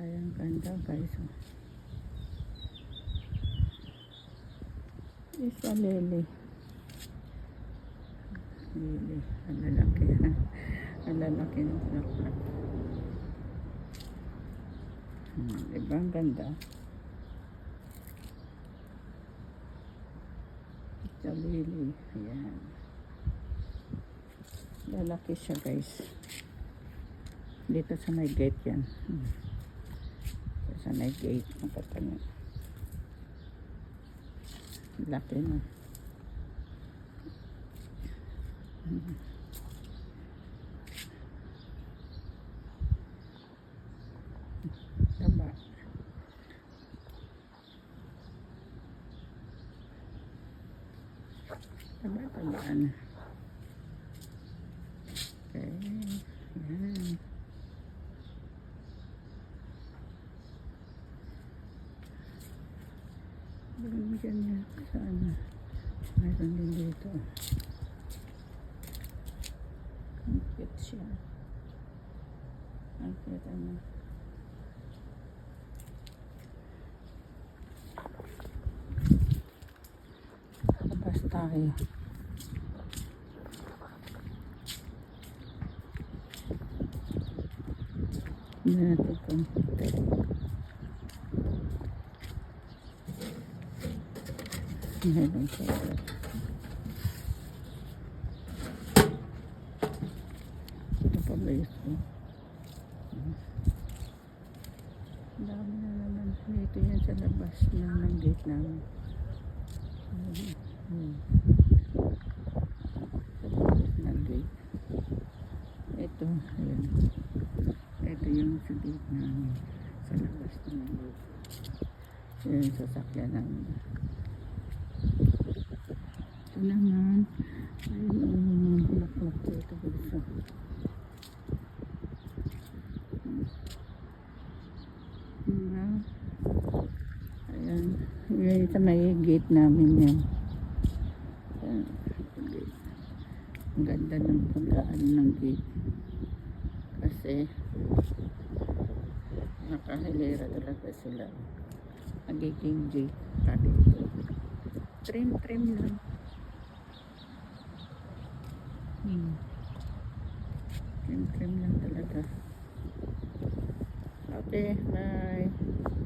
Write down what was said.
Ayan, ganda guys. oh. Isa lili. Lili. Ang lalaki. Ang lalaki ng bulaklak. Hmm, diba ang ganda? Isa lili. Ayan. Lalaki siya guys. Dito sa may gate yan. Hmm. Sa may gate. Nakatayo. Laki na. Taba. Taba, tabaan. Okay. Yan. Binigyan niya sa ano. Mayroon din dito. Ang cute siya. Ang cute ano. Labas tayo. Hindi natin kung Meron ba ito? Ang dami na naman. Dito yan sa labas na ng gate namin. Hmm. Sa labas ng gate. Ito, ayan. Ito yung sa gate namin. Sa labas ng gate. Yan yung sasakyan namin. Ito naman. Ayun yung mga bulaklak dito. Gusto. Diba? Ayan. Yan sa may gate namin yan. Ayan. Ang ganda ng pagkaan ng gate. Kasi nakahilera talaga sila. Nagiging gate pa dito. Trim-trim lang. Hmm. Trim-trim lang talaga. Okay, bye.